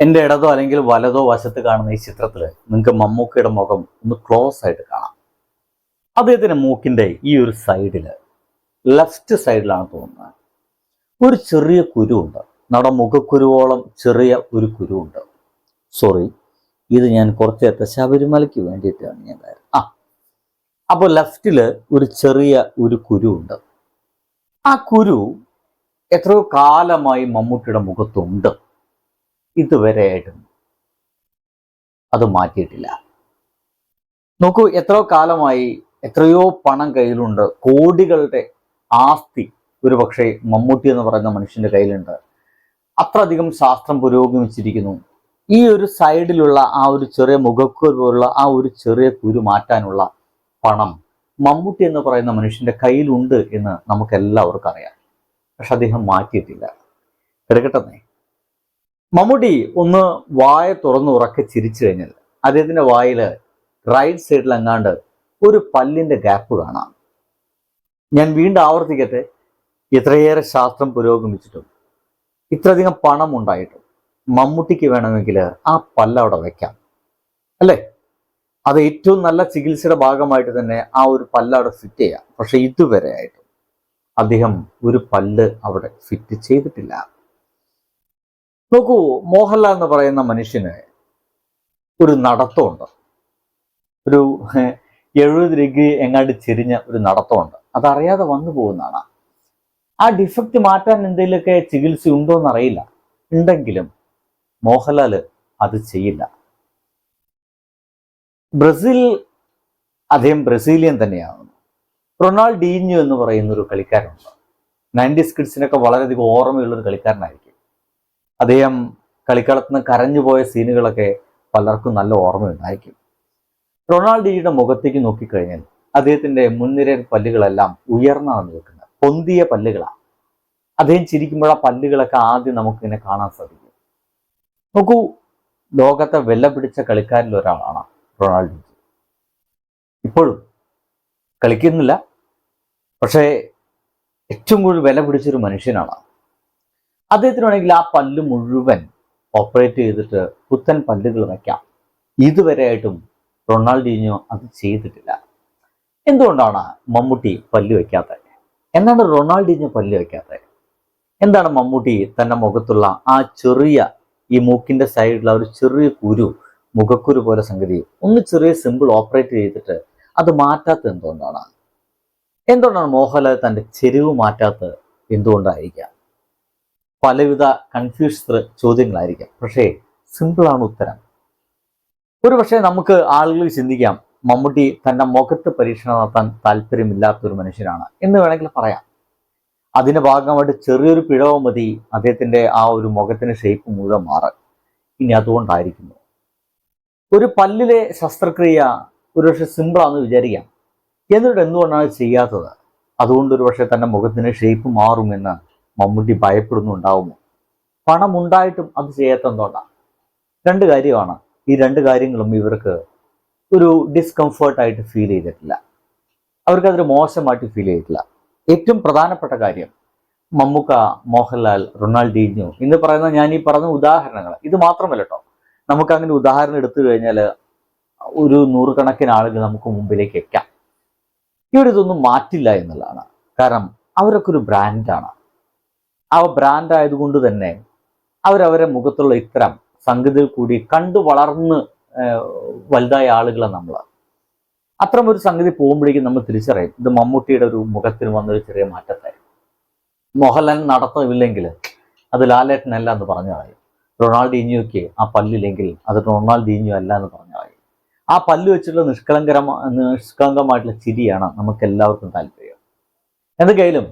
എന്റെ ഇടതോ അല്ലെങ്കിൽ വലതോ വശത്ത് കാണുന്ന ഈ ചിത്രത്തിൽ നിങ്ങൾക്ക് മമ്മൂക്കയുടെ മുഖം ഒന്ന് ക്ലോസ് ആയിട്ട് കാണാം. അദ്ദേഹത്തിന്റെ മൂക്കിന്റെ ഈ ഒരു സൈഡിൽ ലെഫ്റ്റ് സൈഡിലാണ് തോന്നുന്നത്. ഒരു ചെറിയ കുരുവുണ്ട്. നമ്മുടെ മുഖക്കുരുവോളം ചെറിയ ഒരു കുരുവുണ്ട്. സോറി ഇത് ഞാൻ കുറച്ച് നേരത്തെ ശബരിമലയ്ക്ക് വേണ്ടിയിട്ടാണ് ഞാൻ കാര്യം. ആ അപ്പോൾ ലെഫ്റ്റിൽ ഒരു ചെറിയ ഒരു കുരുവുണ്ട്. ആ കുരു എത്രയോ കാലമായി മമ്മൂട്ടിയുടെ മുഖത്തുണ്ട്. ഇതുവരെയായിട്ടും അത് മാറ്റിയിട്ടില്ല. നോക്കൂ എത്രയോ കാലമായി എത്രയോ പണം കയ്യിലുണ്ട്. കോടികളുടെ ആസ്തി ഒരു പക്ഷേ മമ്മൂട്ടി എന്ന് പറയുന്ന മനുഷ്യന്റെ കയ്യിലുണ്ട്. അത്രയധികം ശാസ്ത്രം പുരോഗമിച്ചിരിക്കുന്നു. ഈ ഒരു സൈഡിലുള്ള ആ ഒരു ചെറിയ മുഖക്കൂർ പോലുള്ള ആ ഒരു ചെറിയ കുരു മാറ്റാനുള്ള പണം മമ്മൂട്ടി എന്ന് പറയുന്ന മനുഷ്യന്റെ കയ്യിലുണ്ട് എന്ന് നമുക്ക് എല്ലാവർക്കും അറിയാം. പക്ഷെ അദ്ദേഹം മാറ്റിയിട്ടില്ല. എടുക്കട്ടെ മമ്മൂട്ടി ഒന്ന് വായ തുറന്ന് ഉറക്കെ ചിരിച്ചു കഴിഞ്ഞാൽ അദ്ദേഹത്തിന്റെ വായിൽ റൈറ്റ് സൈഡിൽ എങ്ങാണ്ട് ഒരു പല്ലിന്റെ ഗ്യാപ്പ് കാണാം. ഞാൻ വീണ്ടും ആവർത്തിക്കട്ടെ ഇത്രയേറെ ശാസ്ത്രം പുരോഗമിച്ചിട്ടും ഇത്രയധികം പണം ഉണ്ടായിട്ടും മമ്മൂട്ടിക്ക് വേണമെങ്കിൽ ആ പല്ല് അവിടെ വെക്കാം. അല്ലേ? അത് ഏറ്റവും നല്ല ചികിത്സയുടെ ഭാഗമായിട്ട് തന്നെ ആ ഒരു പല്ല് അവിടെ ഫിറ്റ് ചെയ്യാം. പക്ഷെ ഇതുവരെ ആയിട്ടും അദ്ദേഹം ഒരു പല്ല് അവിടെ ഫിറ്റ് ചെയ്തിട്ടില്ല. നോക്കൂ മോഹൻലാൽ എന്ന് പറയുന്ന മനുഷ്യന് ഒരു നടത്തമുണ്ട്. ഒരു എഴുപത് ഡിഗ്രി എങ്ങാണ്ട് ചെരിഞ്ഞ ഒരു നടത്തമുണ്ട്. അതറിയാതെ വന്നു പോകുന്നതാണ്. ആ ഡിഫക്റ്റ് മാറ്റാൻ എന്തെങ്കിലുമൊക്കെ ചികിത്സ ഉണ്ടോ എന്നറിയില്ല. ഉണ്ടെങ്കിലും മോഹൻലാൽ അത് ചെയ്യില്ല. ബ്രസീൽ അദ്ദേഹം ബ്രസീലിയൻ തന്നെയാണ്. റൊണാൾഡീഞ്ഞു എന്ന് പറയുന്ന ഒരു കളിക്കാരുണ്ട് നയന്റീസ് കിഡ്സിനൊക്കെ വളരെയധികം ഓർമ്മയുള്ളൊരു കളിക്കാരനായിരിക്കും. അദ്ദേഹം കളിക്കളത്തിൽ നിന്ന് കരഞ്ഞുപോയ സീനുകളൊക്കെ പലർക്കും നല്ല ഓർമ്മയുണ്ടായിരിക്കും. റൊണാൾഡിയുടെ മുഖത്തേക്ക് നോക്കിക്കഴിഞ്ഞാൽ അദ്ദേഹത്തിന്റെ മുൻനിര പല്ലുകളെല്ലാം ഉയർന്നാണ് നിൽക്കുന്നത്. പൊന്തിയ പല്ലുകളാണ്. അദ്ദേഹം ചിരിക്കുമ്പോൾ ആ പല്ലുകളൊക്കെ ആദ്യം നമുക്കിങ്ങനെ കാണാൻ സാധിക്കും. നോക്കൂ ലോകത്തെ വെല്ല പിടിച്ച കളിക്കാരിൽ ഒരാളാണ് റൊണാൾഡോ. ഇപ്പോഴും കളിക്കുന്നില്ല. പക്ഷേ ഏറ്റവും കൂടുതൽ വില പിടിച്ചൊരു മനുഷ്യനാണ് അദ്ദേഹത്തിന് വേണമെങ്കിൽ ആ പല്ല് മുഴുവൻ ഓപ്പറേറ്റ് ചെയ്തിട്ട് പുത്തൻ പല്ലുകൾ വയ്ക്കാം. ഇതുവരെയായിട്ടും റൊണാൾഡീഞ്ഞോ അത് ചെയ്തിട്ടില്ല. എന്തുകൊണ്ടാണ് മമ്മൂട്ടി പല്ല് വയ്ക്കാത്തത്? എന്താണ് റൊണാൾഡീഞ്ഞോ പല്ല് വയ്ക്കാത്തത്? എന്താണ് മമ്മൂട്ടി തന്റെ മുഖത്തുള്ള ആ ചെറിയ ഈ മൂക്കിന്റെ സൈഡിലുള്ള ഒരു ചെറിയ കുരു മുഖക്കുരു പോലെ സംഗതി ഒന്ന് ചെറിയ സിമ്പിൾ ഓപ്പറേറ്റ് ചെയ്തിട്ട് അത് മാറ്റാത്ത എന്തുകൊണ്ടാണ്? എന്തുകൊണ്ടാണ് മോഹൻലാൽ തന്റെ ചെരിവ് മാറ്റാത്തത് എന്തുകൊണ്ടായിരിക്കാം? പലവിധ കൺഫ്യൂസ്ഡ് ചോദ്യങ്ങളായിരിക്കാം. പക്ഷേ സിമ്പിളാണ് ഉത്തരം. ഒരു പക്ഷേ നമുക്ക് ആളുകൾ ചിന്തിക്കാം മമ്മൂട്ടി തന്റെ മുഖത്ത് പരീക്ഷണം നടത്താൻ താല്പര്യമില്ലാത്ത ഒരു മനുഷ്യനാണ് എന്ന് വേണമെങ്കിൽ പറയാം. അതിന്റെ ഭാഗമായിട്ട് ചെറിയൊരു പിഴവ് മതി അദ്ദേഹത്തിന്റെ ആ ഒരു മുഖത്തിന്റെ ഷേപ്പ് മുഴുവൻ മാറാൻ. ഇനി അതുകൊണ്ടായിരിക്കുന്നു. ഒരു പല്ലിലെ ശസ്ത്രക്രിയ ഒരു പക്ഷേ സിമ്പിളാണെന്ന് വിചാരിക്കാം. എന്നിട്ട് എന്തുകൊണ്ടാണ് ചെയ്യാത്തത്? അതുകൊണ്ട് ഒരു പക്ഷേ തന്റെ മുഖത്തിന് ഷേപ്പ് മാറുമെന്ന് മമ്മൂട്ടി ഭയപ്പെടുന്നുണ്ടാവുമോ? പണം ഉണ്ടായിട്ടും അത് ചെയ്യാത്തതുകൊണ്ടാണ് രണ്ട് കാര്യമാണ്. ഈ രണ്ട് കാര്യങ്ങളും ഇവർക്ക് ഒരു ഡിസ്കംഫേർട്ടായിട്ട് ഫീൽ ചെയ്തിട്ടില്ല. അവർക്കതൊരു മോശമായിട്ട് ഫീൽ ചെയ്തിട്ടില്ല. ഏറ്റവും പ്രധാനപ്പെട്ട കാര്യം മമ്മൂക്ക മോഹൻലാൽ റൊണാൾഡീഞ്ഞു എന്ന് പറയുന്ന ഞാൻ ഈ പറഞ്ഞ ഉദാഹരണങ്ങൾ. ഇത് മാത്രമല്ല കേട്ടോ നമുക്ക് അങ്ങനെ ഉദാഹരണം എടുത്തു കഴിഞ്ഞാൽ ഒരു നൂറുകണക്കിന് ആളുകൾ നമുക്ക് മുമ്പിലേക്ക് വെക്കാം ഇതൊന്നും മാറ്റില്ല എന്നുള്ളതാണ്. കാരണം അവരൊക്കെ ഒരു ബ്രാൻഡാണ് ആ ബ്രാൻഡ് ആയതുകൊണ്ട് തന്നെ അവരവരെ മുഖത്തുള്ള ഇത്തരം സംഗതിയിൽ കൂടി കണ്ടു വളർന്ന് വലുതായ ആളുകളാണ് നമ്മൾ അത്തരം ഒരു സംഗതി പോകുമ്പോഴേക്കും നമ്മൾ തിരിച്ചറിയും ഇത് മമ്മൂട്ടിയുടെ ഒരു മുഖത്തിന് വന്നൊരു ചെറിയ മാറ്റത്തെ മോഹൻലാൽ നടത്തമില്ലെങ്കിൽ അത് ലാലേട്ടനല്ല എന്ന് പറഞ്ഞു കളയും റൊണാൾഡീഞ്ഞോയ്ക്ക് ആ പല്ലില്ലെങ്കിൽ അത് റൊണാൾഡീഞ്ഞോ അല്ല എന്ന് പറഞ്ഞു കളയും ആ പല്ല് വെച്ചിട്ടുള്ള നിഷ്കളങ്കരമാ നിഷ്കളങ്കമായിട്ടുള്ള ചിരിയാണ് നമുക്ക് എല്ലാവർക്കും താല്പര്യം. എന്തൊക്കെയായാലും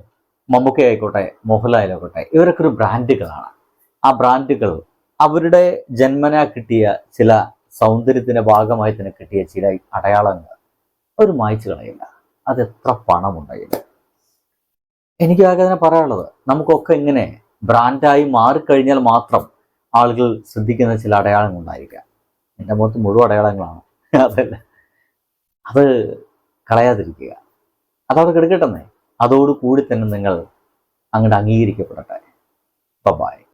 മമ്മൂക്ക ആയിക്കോട്ടെ മോഹൻലാലായിക്കോട്ടെ ഇവരൊക്കെ ഒരു ബ്രാൻഡുകളാണ്. ആ ബ്രാൻഡുകൾ അവരുടെ ജന്മന കിട്ടിയ ചില സൗന്ദര്യത്തിന്റെ ഭാഗമായി തന്നെ കിട്ടിയ ചില അടയാളങ്ങൾ അവർ മായ്ച്ചു കളയില്ല അത് എത്ര പണമുണ്ടായില്ല എനിക്ക് ആകെ അതിനെ പറയാനുള്ളത് നമുക്കൊക്കെ ഇങ്ങനെ ബ്രാൻഡായി മാറിക്കഴിഞ്ഞാൽ മാത്രം ആളുകൾ ശ്രദ്ധിക്കുന്ന ചില അടയാളങ്ങൾ ഉണ്ടായിരിക്കാം. എന്റെ മുഖത്ത് മുഴുവൻ അടയാളങ്ങളാണ്. അതല്ല അത് കളയാതിരിക്കുക. അതവിടെ കിടക്കട്ടെന്നേ അതോടുകൂടി തന്നെ നിങ്ങൾ അങ്ങോട്ട് അംഗീകരിക്കപ്പെടട്ടെ. ബൈ